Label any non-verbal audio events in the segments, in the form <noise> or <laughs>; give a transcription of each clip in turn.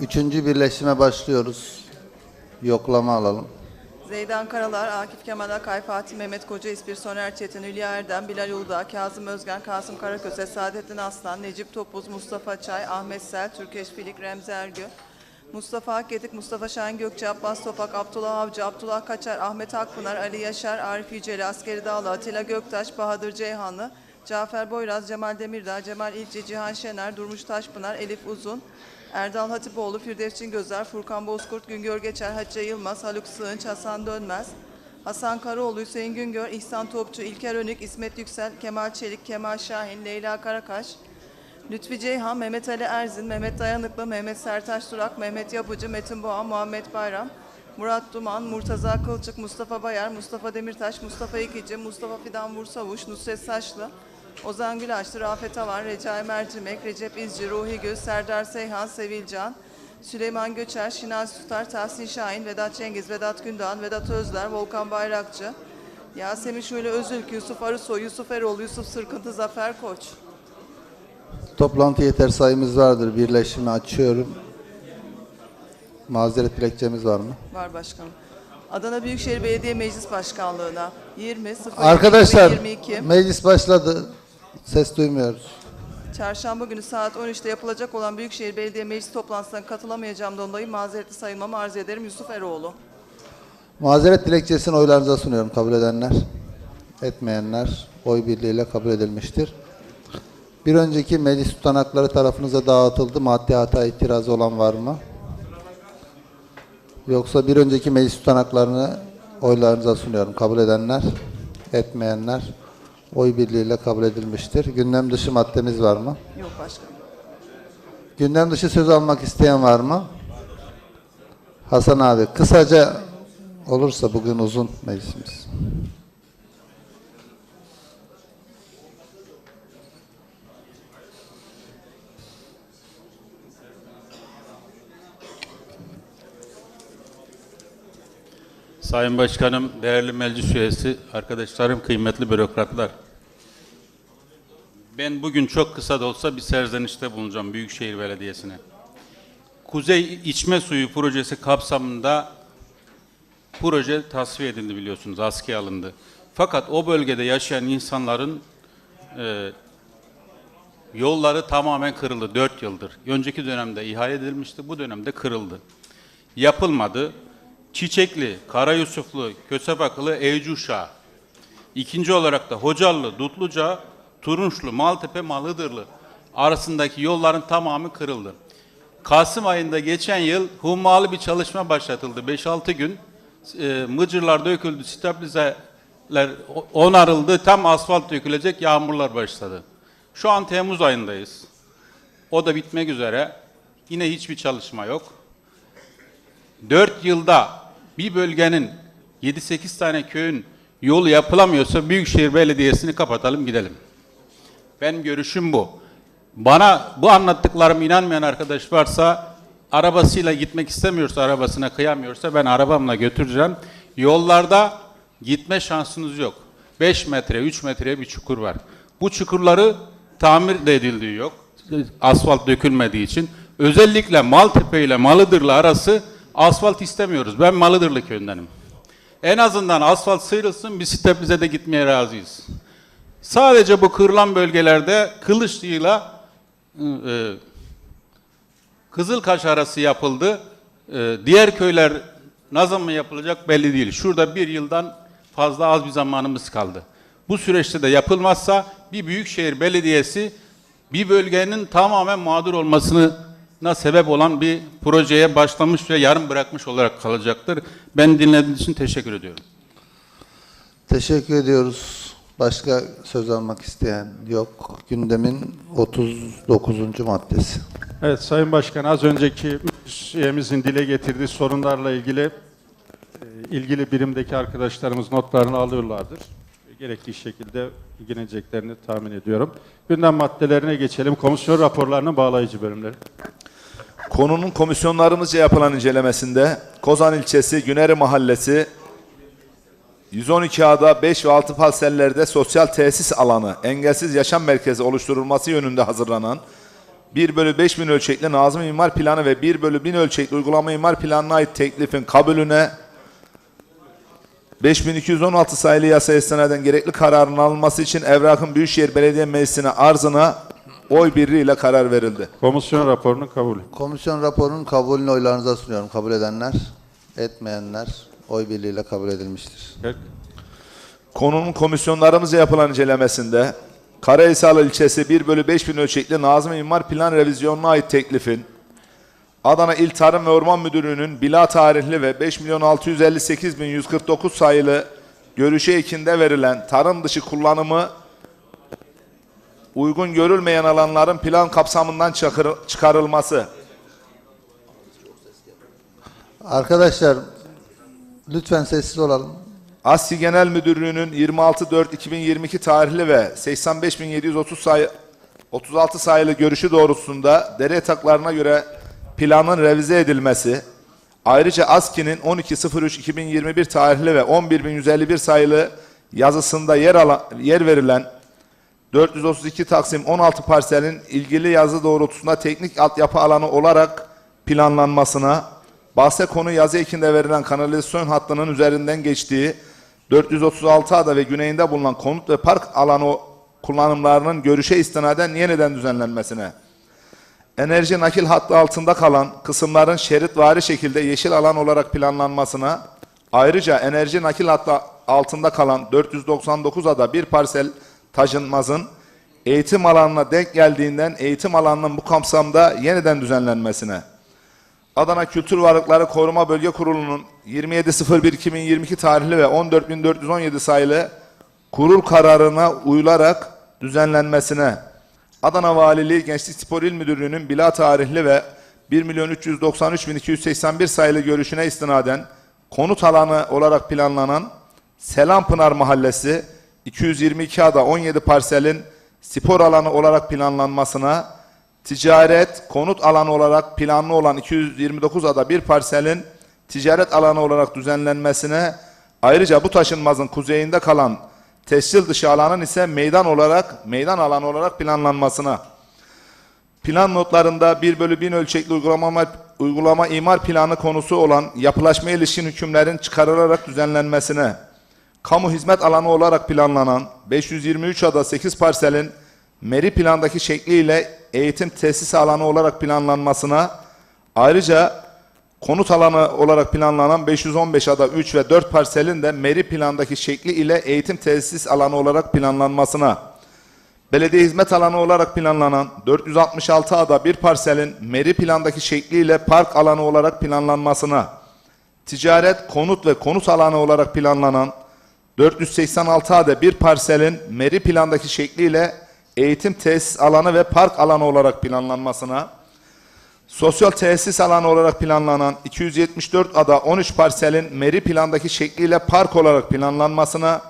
Üçüncü birleşime başlıyoruz. Yoklama alalım. Zeydan Karalar, Akif Kemal Akay, Fatih Mehmet Koca, İspir Soner Çetin, Hülya Erdem, Bilal Uludağ, Kazım Özgen, Kasım Karaköse, Saadettin Aslan, Necip Topuz, Mustafa Çay, Ahmet Sel, Türkeş Filik, Remzi Ergü, Mustafa Akgedik, Mustafa Şahin Gökçe, Abbas Topak, Abdullah Avcı, Abdullah Kaçar, Ahmet Akpınar, Ali Yaşar, Arif Yüceli, Askeri Dağlı, Atilla Göktaş, Bahadır Ceyhanlı, Cafer Boyraz, Cemal Demirdağ, Cemal İlci, Cihan Şener, Durmuş Taşpınar, Elif Uzun, Erdal Hatipoğlu, Firdevs Gözler, Furkan Bozkurt, Güngör Geçer, Hatice Yılmaz, Haluk Sığınç, Hasan Dönmez, Hasan Karaoğlu, Hüseyin Güngör, İhsan Topçu, İlker Önük, İsmet Yüksel, Kemal Çelik, Kemal Şahin, Leyla Karakaş, Lütfi Ceyhan, Mehmet Ali Erzin, Mehmet Dayanıklı, Mehmet Sertaş Durak, Mehmet Yapıcı, Metin Boğan, Muhammed Bayram, Murat Duman, Murtaza Kılçık, Mustafa Bayar, Mustafa Demirtaş, Mustafa İkici, Mustafa Fidan Vursavuş, Nusret Saçlı, Ozan Gülaşlı, Rafet Avar, Recai Mercimek, Recep İzci, Ruhi Göz, Serdar Seyhan, Sevilcan, Süleyman Göçer, Şinasi Tutar, Tahsin Şahin, Vedat Cengiz, Vedat Gündoğan, Vedat Özler, Volkan Bayrakçı, Yasemin Şule Özülk, Yusuf Arısoy, Yusuf Eroğlu, Yusuf Sırkıntı, Zafer Koç. Toplantı yeter sayımız vardır. Birleşimi açıyorum. Mazeret dilekçemiz var mı? Var başkanım. Adana Büyükşehir Belediye Meclis Başkanlığı'na 20 02 Arkadaşlar 22 meclis başladı. Ses duymuyoruz. Çarşamba günü saat 13'te yapılacak olan Büyükşehir Belediye Meclis toplantısına katılamayacağımdan dolayı mazeretli sayılmamı arz ederim Yusuf Eroğlu. Mazeret dilekçesini oylarınıza sunuyorum. Kabul edenler, etmeyenler oy birliğiyle kabul edilmiştir. Bir önceki meclis tutanakları tarafınıza dağıtıldı. Maddi hata itirazı olan var mı? Yoksa bir önceki meclis tutanaklarını oylarınıza sunuyorum. Kabul edenler, etmeyenler oy birliğiyle kabul edilmiştir. Gündem dışı maddemiz var mı? Yok başkanım. Gündem dışı söz almak isteyen var mı? Hasan abi kısaca olursa bugün uzun meclisimiz. Sayın Başkanım, değerli meclis üyesi, arkadaşlarım, kıymetli bürokratlar. Ben bugün çok kısa da olsa bir serzenişte bulunacağım Büyükşehir Belediyesi'ne. Kuzey İçme Suyu projesi kapsamında proje tasfiye edildi biliyorsunuz, askıya alındı. Fakat o bölgede yaşayan insanların e, yolları tamamen kırıldı 4 yıldır. Önceki dönemde ihale edilmişti, bu dönemde kırıldı. Yapılmadı. Çiçekli, Karayusuflu, Kösebakılı, Evcuşa. İkinci olarak da Hocalı, Dutluca, Turunçlu, Maltepe, Malıdırlı arasındaki yolların tamamı kırıldı. Kasım ayında geçen yıl hummalı bir çalışma başlatıldı. 5-6 gün e, mıcırlar döküldü, stabilizeler onarıldı, tam asfalt dökülecek yağmurlar başladı. Şu an Temmuz ayındayız. O da bitmek üzere. Yine hiçbir çalışma yok. 4 yılda bir bölgenin 7-8 tane köyün yolu yapılamıyorsa Büyükşehir Belediyesi'ni kapatalım gidelim. Benim görüşüm bu. Bana bu anlattıklarım inanmayan arkadaş varsa arabasıyla gitmek istemiyorsa, arabasına kıyamıyorsa ben arabamla götüreceğim. Yollarda gitme şansınız yok. 5 metre, 3 metreye bir çukur var. Bu çukurları tamir de edildiği yok. Asfalt dökülmediği için. Özellikle Maltepe ile Malıdırlı arası asfalt istemiyoruz. Ben Malıdırlı köyündenim. En azından asfalt sıyrılsın, bisiklet bize de gitmeye razıyız. Sadece bu kırılan bölgelerde Kılıçlı'yla e, Kızılkaş arası yapıldı. E, diğer köyler ne zaman yapılacak belli değil. Şurada bir yıldan fazla az bir zamanımız kaldı. Bu süreçte de yapılmazsa bir büyükşehir belediyesi bir bölgenin tamamen mağdur olmasına sebep olan bir projeye başlamış ve yarım bırakmış olarak kalacaktır. Ben dinlediğiniz için teşekkür ediyorum. Teşekkür ediyoruz. Başka söz almak isteyen yok. Gündemin 39. maddesi. Evet Sayın Başkan az önceki üyemizin dile getirdiği sorunlarla ilgili e, ilgili birimdeki arkadaşlarımız notlarını alıyorlardır. Gerekli şekilde ilgileneceklerini tahmin ediyorum. Gündem maddelerine geçelim. Komisyon raporlarının bağlayıcı bölümleri. Konunun komisyonlarımızca yapılan incelemesinde Kozan ilçesi Güneri Mahallesi 112 ada 5 ve 6 parsellerde sosyal tesis alanı, engelsiz yaşam merkezi oluşturulması yönünde hazırlanan 1 bölü 5000 ölçekli Nazım İmar Planı ve 1 bölü 1000 ölçekli uygulama imar planına ait teklifin kabulüne 5216 sayılı yasa istinaden gerekli kararın alınması için Evrak'ın Büyükşehir Belediye Meclisi'ne arzına oy birliğiyle karar verildi. Komisyon raporunun kabulü. Komisyon raporunun kabulünü oylarınıza sunuyorum. Kabul edenler, etmeyenler oy birliğiyle kabul edilmiştir. 40. Konunun komisyonlarımızca yapılan incelemesinde Karahisar ilçesi 1 bölü 5000 ölçekli Nazım İmar Plan Revizyonuna ait teklifin Adana İl Tarım ve Orman Müdürlüğü'nün bila tarihli ve 5 milyon 658 bin 149 sayılı görüşe ekinde verilen tarım dışı kullanımı uygun görülmeyen alanların plan kapsamından çıkarılması. Arkadaşlar lütfen sessiz olalım. ASKİ Genel Müdürlüğü'nün 26.4.2022 tarihli ve 85.730 sayı 36 sayılı görüşü doğrultusunda dere yataklarına göre planın revize edilmesi, ayrıca ASKİ'nin 12.03.2021 tarihli ve 11.151 sayılı yazısında yer, alan, yer verilen 432 Taksim 16 parselin ilgili yazı doğrultusunda teknik altyapı alanı olarak planlanmasına, bahse konu yazı ekinde verilen kanalizasyon hattının üzerinden geçtiği 436 ada ve güneyinde bulunan konut ve park alanı kullanımlarının görüşe istinaden yeniden düzenlenmesine, enerji nakil hattı altında kalan kısımların şeritvari şekilde yeşil alan olarak planlanmasına, ayrıca enerji nakil hattı altında kalan 499 ada bir parsel taşınmazın eğitim alanına denk geldiğinden eğitim alanının bu kapsamda yeniden düzenlenmesine, Adana Kültür Varlıkları Koruma Bölge Kurulu'nun 27.01.2022 tarihli ve 14.417 sayılı kurul kararına uyularak düzenlenmesine, Adana Valiliği Gençlik Spor İl Müdürlüğü'nün bila tarihli ve 1.393.281 sayılı görüşüne istinaden konut alanı olarak planlanan Selampınar Mahallesi 222 ada 17 parselin spor alanı olarak planlanmasına, ticaret konut alanı olarak planlı olan 229 ada bir parselin ticaret alanı olarak düzenlenmesine, ayrıca bu taşınmazın kuzeyinde kalan tescil dışı alanın ise meydan olarak meydan alanı olarak planlanmasına. Plan notlarında 1 bölü 1000 ölçekli uygulama, uygulama imar planı konusu olan yapılaşma ilişkin hükümlerin çıkarılarak düzenlenmesine, kamu hizmet alanı olarak planlanan 523 ada 8 parselin meri plandaki şekliyle eğitim tesis alanı olarak planlanmasına, ayrıca konut alanı olarak planlanan 515 ada 3 ve 4 parselin de meri plandaki şekli ile eğitim tesis alanı olarak planlanmasına, belediye hizmet alanı olarak planlanan 466 ada bir parselin meri plandaki şekliyle park alanı olarak planlanmasına, ticaret, konut ve konut alanı olarak planlanan 486 ada bir parselin meri plandaki şekliyle eğitim tesis alanı ve park alanı olarak planlanmasına, sosyal tesis alanı olarak planlanan 274 ada 13 parselin meri plandaki şekliyle park olarak planlanmasına,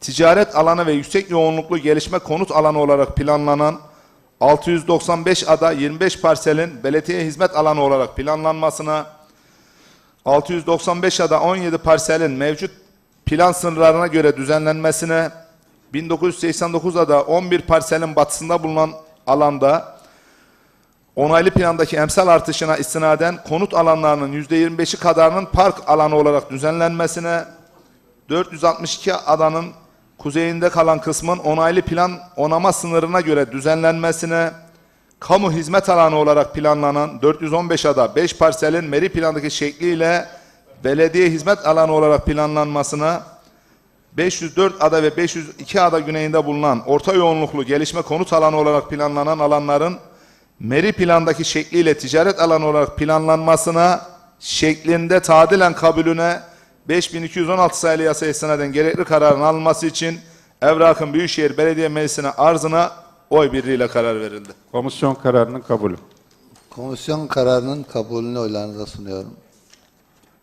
ticaret alanı ve yüksek yoğunluklu gelişme konut alanı olarak planlanan 695 ada 25 parselin belediye hizmet alanı olarak planlanmasına, 695 ada 17 parselin mevcut plan sınırlarına göre düzenlenmesine, 1989 ada 11 parselin batısında bulunan alanda onaylı plandaki emsal artışına istinaden konut alanlarının %25'i kadarının park alanı olarak düzenlenmesine, 462 adanın kuzeyinde kalan kısmın onaylı plan onama sınırına göre düzenlenmesine, kamu hizmet alanı olarak planlanan 415 ada 5 parselin meri plandaki şekliyle belediye hizmet alanı olarak planlanmasına, 504 ada ve 502 ada güneyinde bulunan orta yoğunluklu gelişme konut alanı olarak planlanan alanların meri plandaki şekliyle ticaret alanı olarak planlanmasına şeklinde tadilen kabulüne 5216 sayılı yasa istinaden gerekli kararın alınması için Evrak'ın Büyükşehir Belediye Meclisi'ne arzına oy birliğiyle karar verildi. Komisyon kararının kabulü. Komisyon kararının kabulünü oylarınıza sunuyorum.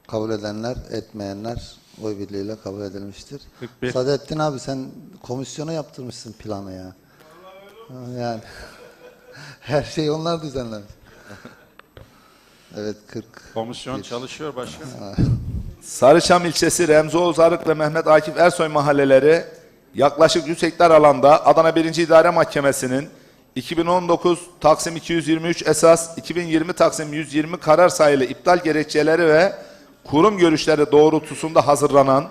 Kabul edenler, etmeyenler oy birliğiyle kabul edilmiştir. 41. Sadettin abi sen komisyona yaptırmışsın planı ya. Yani <laughs> her şeyi onlar düzenlemiş. Evet 40. Komisyon çalışıyor başkanım. Sarıçam ilçesi Remzi Oğuz Arık ve Mehmet Akif Ersoy mahalleleri yaklaşık 100 hektar alanda Adana 1. İdare Mahkemesi'nin 2019 Taksim 223 esas 2020 Taksim 120 karar sayılı iptal gerekçeleri ve kurum görüşleri doğrultusunda hazırlanan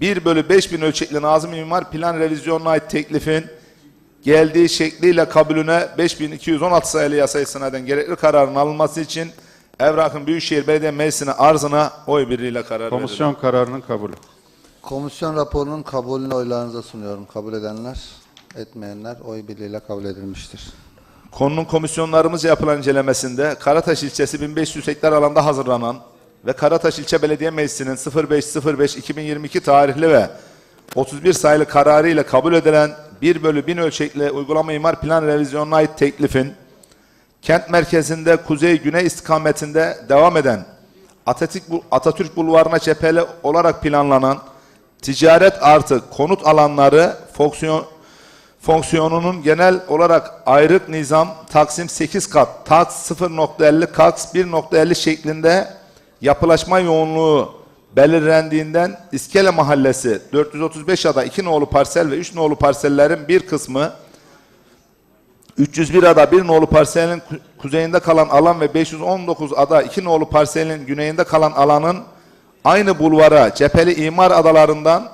1 bölü 5000 ölçekli Nazım İmar Plan Revizyonuna ait teklifin geldiği şekliyle kabulüne 5216 sayılı yasa istinaden gerekli kararın alınması için Evrak'ın Büyükşehir Belediye Meclisi'ne arzına oy birliğiyle karar verildi. Komisyon kararının kabulü. Komisyon raporunun kabulünü oylarınıza sunuyorum. Kabul edenler, etmeyenler oy birliğiyle kabul edilmiştir. Konunun komisyonlarımızca yapılan incelemesinde Karataş ilçesi 1500 hektar alanda hazırlanan ve Karataş İlçe Belediye Meclisi'nin 05.05.2022 tarihli ve 31 sayılı kararı ile kabul edilen 1 bölü 1000 ölçekli uygulama imar plan revizyonuna ait teklifin kent merkezinde kuzey-güney istikametinde devam eden Atatürk, Atatürk Bulvarı'na cepheli olarak planlanan ticaret artı konut alanları fonksiyon, fonksiyonunun genel olarak ayrık nizam Taksim 8 kat, TAKS 0.50, KAKS 1.50 şeklinde yapılaşma yoğunluğu belirlendiğinden İskele Mahallesi 435 ada 2 nolu parsel ve 3 nolu parsellerin bir kısmı 301 ada 1 nolu parselin ku- kuzeyinde kalan alan ve 519 ada 2 nolu parselin güneyinde kalan alanın aynı bulvara cepheli imar adalarından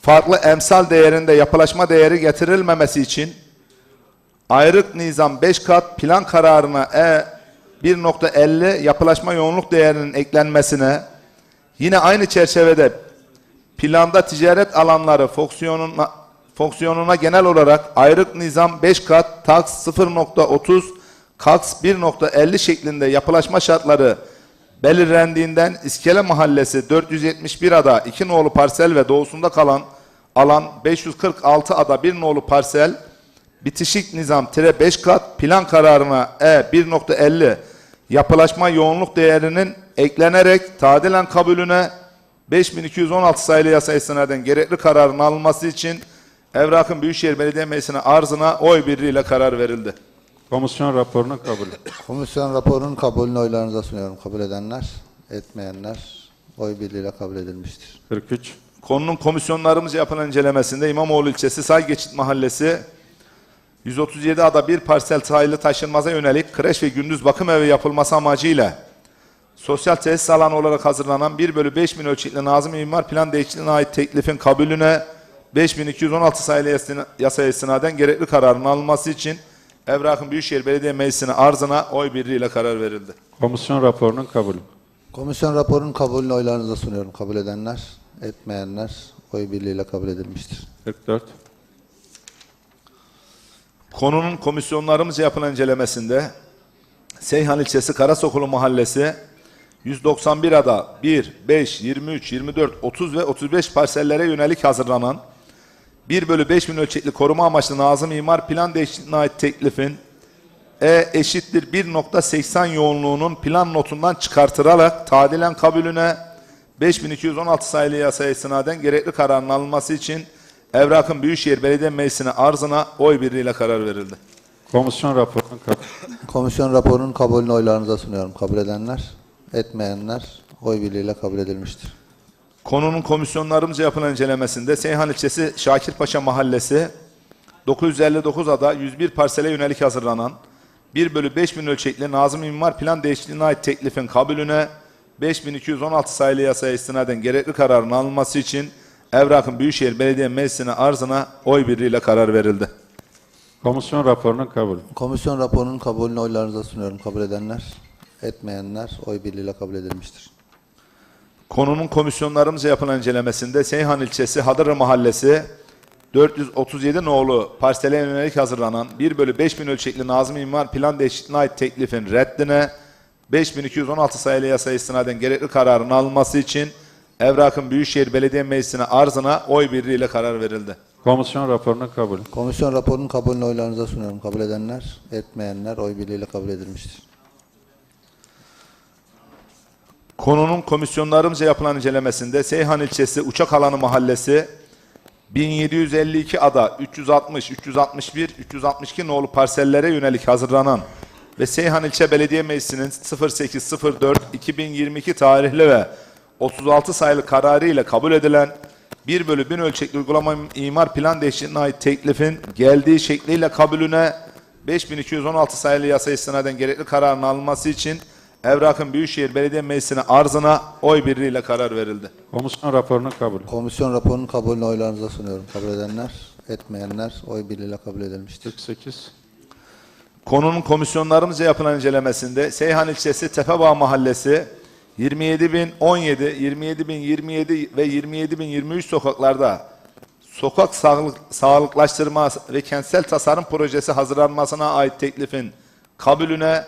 farklı emsal değerinde yapılaşma değeri getirilmemesi için ayrık nizam 5 kat plan kararına E 1.50 yapılaşma yoğunluk değerinin eklenmesine yine aynı çerçevede planda ticaret alanları fonksiyonuna, fonksiyonuna genel olarak ayrık nizam 5 kat, taks 0.30, kaks 1.50 şeklinde yapılaşma şartları belirlendiğinden İskele Mahallesi 471 ada 2 nolu parsel ve doğusunda kalan alan 546 ada 1 nolu parsel bitişik nizam tire 5 kat plan kararına E 1.50 yapılaşma yoğunluk değerinin eklenerek tadilen kabulüne 5216 sayılı yasa istinaden gerekli kararın alınması için Evrak'ın Büyükşehir Belediye Meclisi'ne arzına oy birliğiyle karar verildi. Komisyon raporunun kabulü. Komisyon raporunun kabulünü oylarınıza sunuyorum. Kabul edenler, etmeyenler oy birliğiyle kabul edilmiştir. 43. Konunun komisyonlarımızca yapılan incelemesinde İmamoğlu ilçesi Saygeçit Mahallesi 137 ada bir parsel sayılı taşınmaza yönelik kreş ve gündüz bakım evi yapılması amacıyla sosyal tesis alanı olarak hazırlanan 1 bölü 5 bin ölçekli Nazım İmar Plan Değişikliğine ait teklifin kabulüne 5216 sayılı yasaya istinaden gerekli kararın alınması için Evrak'ın Büyükşehir Belediye Meclisi'ne arzına oy birliğiyle karar verildi. Komisyon raporunun kabulü. Komisyon raporunun kabulünü oylarınıza sunuyorum. Kabul edenler, etmeyenler oy birliğiyle kabul edilmiştir. 44. Konunun komisyonlarımızca yapılan incelemesinde Seyhan ilçesi Karasokulu mahallesi 191 ada 1, 5, 23, 24, 30 ve 35 parsellere yönelik hazırlanan 1 bölü 5 bin ölçekli koruma amaçlı Nazım İmar Plan Değişikliğine ait teklifin E eşittir 1.80 yoğunluğunun plan notundan çıkartılarak tadilen kabulüne 5216 sayılı yasaya istinaden gerekli kararın alınması için Evrak'ın Büyükşehir Belediye Meclisi'ne arzına oy birliğiyle karar verildi. Komisyon raporunun kabulü. Komisyon raporunun kabulünü oylarınıza sunuyorum. Kabul edenler, etmeyenler oy birliğiyle kabul edilmiştir. Konunun komisyonlarımızca yapılan incelemesinde Seyhan ilçesi Şakirpaşa mahallesi 959 ada 101 parsele yönelik hazırlanan 1 bölü 5 bin ölçekli Nazım İmar Plan Değişikliğine ait teklifin kabulüne 5216 sayılı yasaya istinaden gerekli kararın alınması için Evrak'ın Büyükşehir Belediye Meclisi'ne arzına oy birliğiyle karar verildi. Komisyon raporunun kabulü. Komisyon raporunun kabulünü oylarınıza sunuyorum. Kabul edenler, etmeyenler oy birliğiyle kabul edilmiştir. Konunun komisyonlarımızca yapılan incelemesinde Seyhan ilçesi Hadırlı Mahallesi 437 nolu parsele yönelik hazırlanan 1 bölü 5 bin ölçekli Nazım İmar Plan Değişikliğine ait teklifin reddine 5216 sayılı yasa istinaden gerekli kararın alınması için Evrak'ın Büyükşehir Belediye Meclisi'ne arzına oy birliğiyle karar verildi. Komisyon raporunun kabulü. Komisyon raporunun kabulünü oylarınıza sunuyorum. Kabul edenler, etmeyenler oy birliğiyle kabul edilmiştir. Konunun komisyonlarımızca yapılan incelemesinde Seyhan ilçesi Uçak Alanı Mahallesi 1752 ada 360, 361, 362 nolu parsellere yönelik hazırlanan ve Seyhan İlçe Belediye Meclisi'nin 0804-2022 tarihli ve 36 sayılı kararı ile kabul edilen 1 bölü 1000 ölçekli uygulama imar plan değişikliğine ait teklifin geldiği şekliyle kabulüne 5216 sayılı yasa istinaden gerekli kararın alınması için Evrak'ın Büyükşehir Belediye Meclisi'ne arzına oy birliğiyle karar verildi. Komisyon raporunun kabulü. Komisyon raporunun kabulünü oylarınıza sunuyorum. Kabul edenler, etmeyenler oy birliğiyle kabul edilmiştir. 48. Konunun komisyonlarımızca yapılan incelemesinde Seyhan ilçesi Tepebağ Mahallesi 27017, 27027 ve 27023 sokaklarda sokak sağlık, sağlıklaştırma ve kentsel tasarım projesi hazırlanmasına ait teklifin kabulüne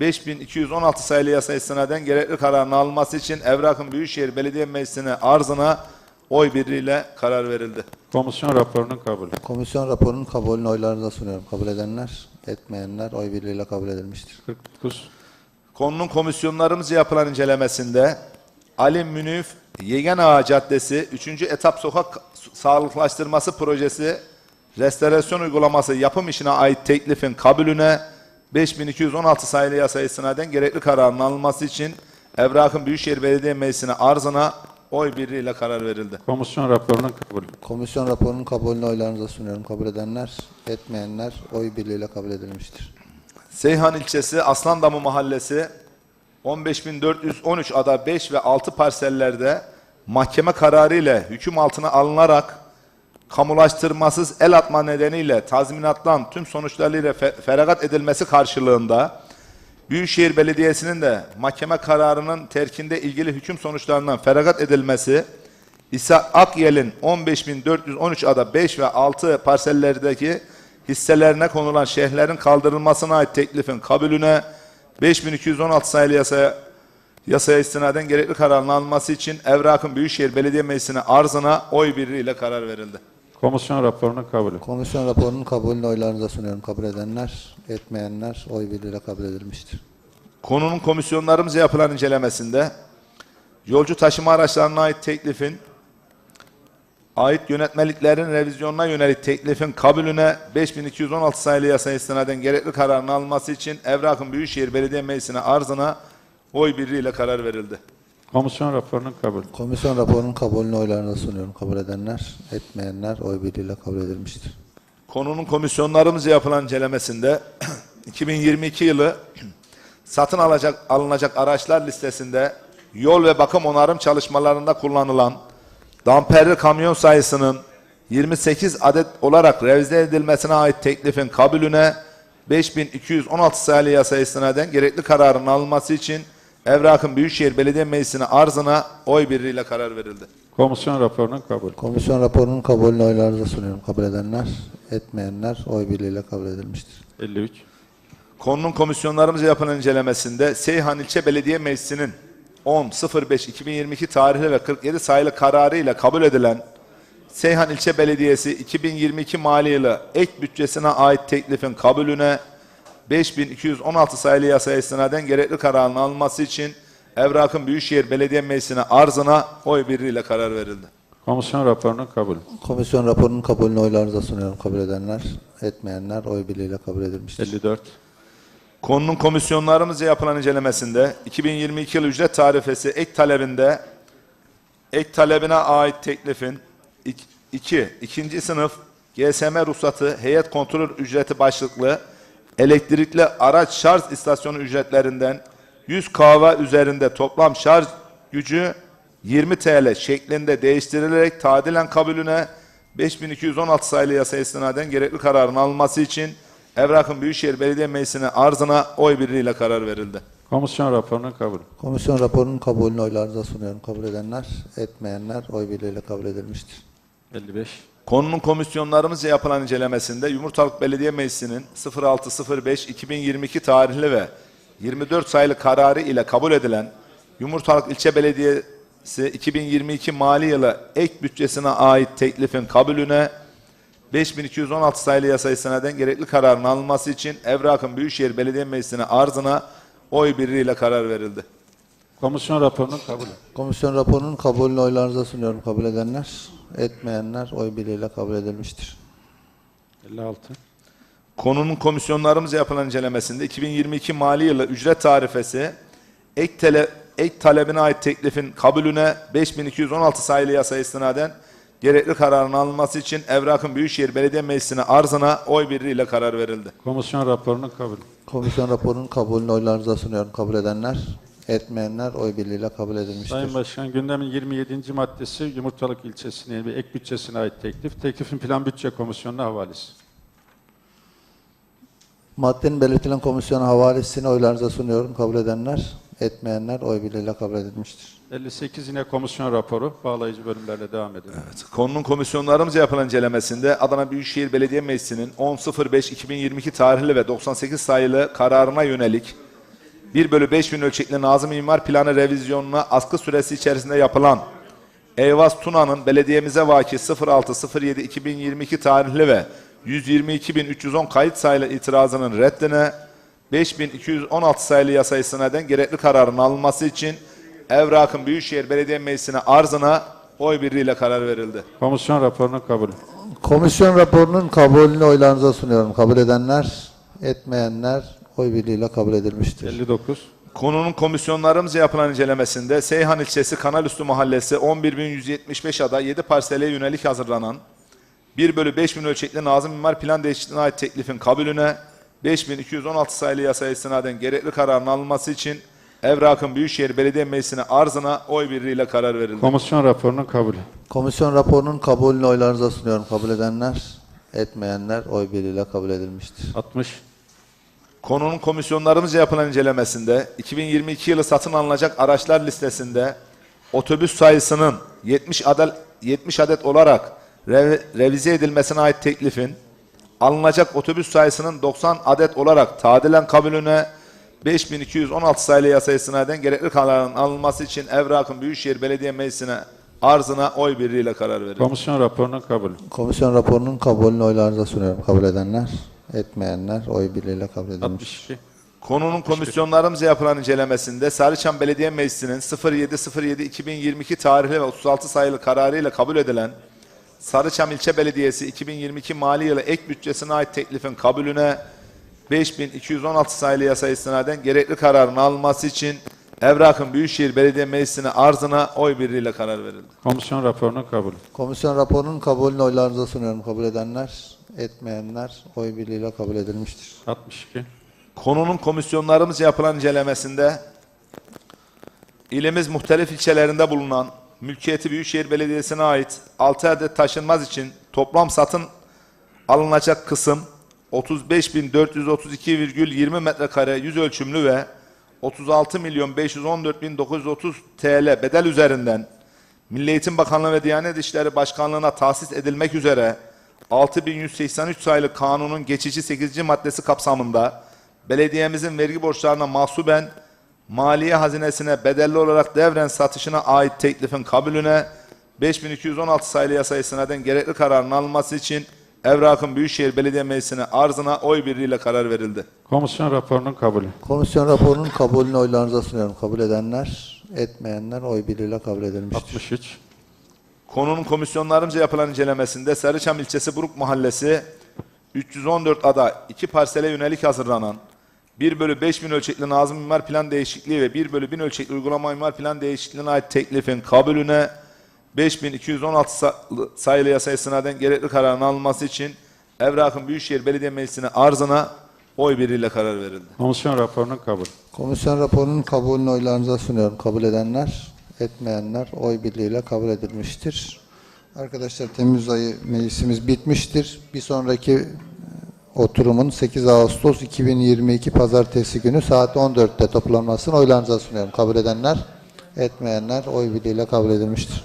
5216 sayılı yasa istinaden gerekli kararın alınması için Evrak'ın Büyükşehir Belediye Meclisi'ne arzına oy birliğiyle karar verildi. Komisyon raporunun kabulü. Komisyon raporunun kabulünü oylarınıza sunuyorum. Kabul edenler, etmeyenler oy birliğiyle kabul edilmiştir. 49. Konunun komisyonlarımızca yapılan incelemesinde Ali Münif Yegen Ağa Caddesi 3. etap sokak sağlıklaştırması projesi restorasyon uygulaması yapım işine ait teklifin kabulüne 5216 sayılı yasa istinaden gerekli kararın alınması için Evrak'ın Büyükşehir Belediye Meclisi'ne arzına oy birliğiyle karar verildi. Komisyon raporunun kabulü. Komisyon raporunun kabulünü oylarınıza sunuyorum. Kabul edenler, etmeyenler oy birliğiyle kabul edilmiştir. Seyhan ilçesi Aslandamı mahallesi 15413 ada 5 ve 6 parsellerde mahkeme kararı ile hüküm altına alınarak kamulaştırmasız el atma nedeniyle tazminattan tüm sonuçlarıyla fe- feragat edilmesi karşılığında Büyükşehir Belediyesi'nin de mahkeme kararının terkinde ilgili hüküm sonuçlarından feragat edilmesi İsa Akyel'in 15.413 ada 5 ve 6 parsellerdeki hisselerine konulan şehirlerin kaldırılmasına ait teklifin kabulüne 5216 sayılı yasaya yasaya istinaden gerekli kararın alınması için Evrak'ın Büyükşehir Belediye Meclisi'ne arzına oy birliğiyle karar verildi. Komisyon raporunun kabulü. Komisyon raporunun kabulünü oylarınıza sunuyorum. Kabul edenler, etmeyenler oy birliğiyle kabul edilmiştir. Konunun komisyonlarımızca yapılan incelemesinde yolcu taşıma araçlarına ait teklifin ait yönetmeliklerin revizyonuna yönelik teklifin kabulüne 5216 sayılı yasa istinaden gerekli kararın alınması için Evrak'ın Büyükşehir Belediye Meclisi'ne arzına oy birliğiyle karar verildi. Komisyon raporunun kabulü. Komisyon raporunun kabulünü oylarınıza sunuyorum. Kabul edenler, etmeyenler oy birliğiyle kabul edilmiştir. Konunun komisyonlarımızca yapılan incelemesinde <clears throat> 2022 yılı <clears throat> satın alacak alınacak araçlar listesinde yol ve bakım onarım çalışmalarında kullanılan damperli kamyon sayısının 28 adet olarak revize edilmesine ait teklifin kabulüne 5216 sayılı yasa istinaden gerekli kararın alınması için Evrak'ın Büyükşehir Belediye Meclisi'ne arzına oy birliğiyle karar verildi. Komisyon raporunun kabulü. Komisyon raporunun kabulünü oylarınıza sunuyorum. Kabul edenler, etmeyenler oy birliğiyle kabul edilmiştir. 53. Konunun komisyonlarımızca yapılan incelemesinde Seyhan İlçe Belediye Meclisi'nin 10.05.2022 tarihli ve 47 sayılı kararı ile kabul edilen Seyhan İlçe Belediyesi 2022 mali yılı ek bütçesine ait teklifin kabulüne 5216 sayılı yasaya istinaden gerekli kararın alınması için Evrak'ın Büyükşehir Belediye Meclisi'ne arzına oy birliğiyle karar verildi. Komisyon raporunun kabulü. Komisyon raporunun kabulünü oylarınıza sunuyorum. Kabul edenler, etmeyenler oy birliğiyle kabul edilmiştir. 54. Konunun komisyonlarımızca yapılan incelemesinde 2022 yıl ücret tarifesi ek talebinde ek talebine ait teklifin 2. ikinci sınıf GSM ruhsatı heyet kontrol ücreti başlıklı elektrikli araç şarj istasyonu ücretlerinden 100 kahve üzerinde toplam şarj gücü 20 TL şeklinde değiştirilerek tadilen kabulüne 5216 sayılı yasa istinaden gerekli kararın alınması için Evrak'ın Büyükşehir Belediye Meclisi'ne arzına oy birliğiyle karar verildi. Komisyon raporunun kabulü. Komisyon raporunun kabulünü oylarınıza sunuyorum. Kabul edenler, etmeyenler oy birliğiyle kabul edilmiştir. 55. Konunun komisyonlarımızca yapılan incelemesinde Yumurtalık Belediye Meclisi'nin 06.05.2022 tarihli ve 24 sayılı kararı ile kabul edilen Yumurtalık İlçe Belediyesi 2022 mali yılı ek bütçesine ait teklifin kabulüne 5216 sayılı yasa istinaden gerekli kararın alınması için Evrak'ın Büyükşehir Belediye Meclisi'ne arzına oy birliğiyle karar verildi. Komisyon raporunun kabulü. Komisyon raporunun kabulünü oylarınıza sunuyorum. Kabul edenler, etmeyenler oy birliğiyle kabul edilmiştir. 56. Konunun komisyonlarımızca yapılan incelemesinde 2022 mali yılı ücret tarifesi ek, tele, ek talebine ait teklifin kabulüne 5216 sayılı yasa istinaden gerekli kararın alınması için Evrak'ın Büyükşehir Belediye Meclisi'ne arzına oy birliğiyle karar verildi. Komisyon raporunun kabul. Komisyon raporunun kabulünü oylarınıza sunuyorum. Kabul edenler, etmeyenler oy birliğiyle kabul edilmiştir. Sayın Başkan gündemin 27. maddesi Yumurtalık ilçesine bir ek bütçesine ait teklif. Teklifin plan bütçe komisyonuna havalesi. Maddenin belirtilen komisyona havalesini oylarınıza sunuyorum. Kabul edenler, etmeyenler oy birliğiyle kabul edilmiştir. 58 yine komisyon raporu. Bağlayıcı bölümlerle devam edelim. Konunun komisyonlarımızca yapılan incelemesinde Adana Büyükşehir Belediye Meclisi'nin 10.05.2022 tarihli ve 98 sayılı kararına yönelik 1 bölü 5 bin ölçekli Nazım İmar Planı revizyonuna askı süresi içerisinde yapılan Eyvaz Tuna'nın belediyemize vaki 06.07.2022 tarihli ve 122.310 kayıt sayılı itirazının reddine 5216 sayılı yasa istinaden gerekli kararın alınması için Evrak'ın Büyükşehir Belediye Meclisi'ne arzına oy birliğiyle karar verildi. Komisyon raporunun kabul. Komisyon raporunun kabulünü oylarınıza sunuyorum. Kabul edenler, etmeyenler oy birliğiyle kabul edilmiştir. 59. Konunun komisyonlarımızca yapılan incelemesinde Seyhan ilçesi Kanalüstü Mahallesi 11.175 ada 7 parsele yönelik hazırlanan 1 bölü 5 bin ölçekli Nazım İmar Plan Değişikliğine ait teklifin kabulüne 5216 sayılı yasaya istinaden gerekli kararın alınması için Evrak'ın Büyükşehir Belediye Meclisi'ne arzına oy birliğiyle karar verildi. Komisyon raporunun kabul. Komisyon raporunun kabulünü oylarınıza sunuyorum. Kabul edenler, etmeyenler oy birliğiyle kabul edilmiştir. 60. Konunun komisyonlarımızca yapılan incelemesinde 2022 yılı satın alınacak araçlar listesinde otobüs sayısının 70 adet 70 adet olarak rev- revize edilmesine ait teklifin alınacak otobüs sayısının 90 adet olarak tadilen kabulüne 5216 sayılı yasa istinaden gerekli kararın alınması için Evrak'ın Büyükşehir Belediye Meclisi'ne arzına oy birliğiyle karar verildi. Komisyon raporunun kabul. Komisyon raporunun kabulünü oylarınıza sunuyorum. Kabul edenler, etmeyenler oy birliğiyle kabul edilmiştir. 62. Konunun komisyonlarımızca yapılan incelemesinde Sarıçam Belediye Meclisi'nin 07.07.2022 tarihli ve 36 sayılı kararıyla kabul edilen Sarıçam İlçe Belediyesi 2022 mali yılı ek bütçesine ait teklifin kabulüne 5216 sayılı yasa istinaden gerekli kararın alınması için Evrak'ın Büyükşehir Belediye Meclisi'ne arzına oy birliğiyle karar verildi. Komisyon raporunun kabul. Komisyon raporunun kabulünü oylarınıza sunuyorum. Kabul edenler, etmeyenler oy birliğiyle kabul edilmiştir. 62. Konunun komisyonlarımızca yapılan incelemesinde ilimiz muhtelif ilçelerinde bulunan mülkiyeti Büyükşehir Belediyesi'ne ait 6 adet taşınmaz için toplam satın alınacak kısım 35.432,20 metrekare yüz ölçümlü ve 36 milyon 514 bin 930 TL bedel üzerinden Milli Eğitim Bakanlığı ve Diyanet İşleri Başkanlığı'na tahsis edilmek üzere 6183 sayılı kanunun geçici 8. maddesi kapsamında belediyemizin vergi borçlarına mahsuben maliye hazinesine bedelli olarak devren satışına ait teklifin kabulüne 5216 sayılı yasa istinaden gerekli kararın alınması için Evrak'ın Büyükşehir Belediye Meclisi'ne arzına oy birliğiyle karar verildi. Komisyon raporunun kabul. Komisyon raporunun kabulünü oylarınıza sunuyorum. Kabul edenler, etmeyenler oy birliğiyle kabul edilmiştir. 63. Konunun komisyonlarımca yapılan incelemesinde Sarıçam ilçesi Buruk Mahallesi 314 ada 2 parsele yönelik hazırlanan 1 bölü 5 bin ölçekli Nazım İmar Plan Değişikliği ve 1 bölü 1000 ölçekli Uygulama İmar Plan Değişikliğine ait teklifin kabulüne 5216 sa- sayılı yasa istinaden gerekli kararın alınması için Evrak'ın Büyükşehir Belediye Meclisi'ne arzına oy birliğiyle karar verildi. Komisyon raporunun kabul. Komisyon raporunun kabulünü oylarınıza sunuyorum. Kabul edenler, etmeyenler oy birliğiyle kabul edilmiştir. Arkadaşlar Temmuz ayı meclisimiz bitmiştir. Bir sonraki e, oturumun 8 Ağustos 2022 Pazartesi günü saat 14'te toplanmasını oylarınıza sunuyorum. Kabul edenler, etmeyenler oy birliğiyle kabul edilmiştir.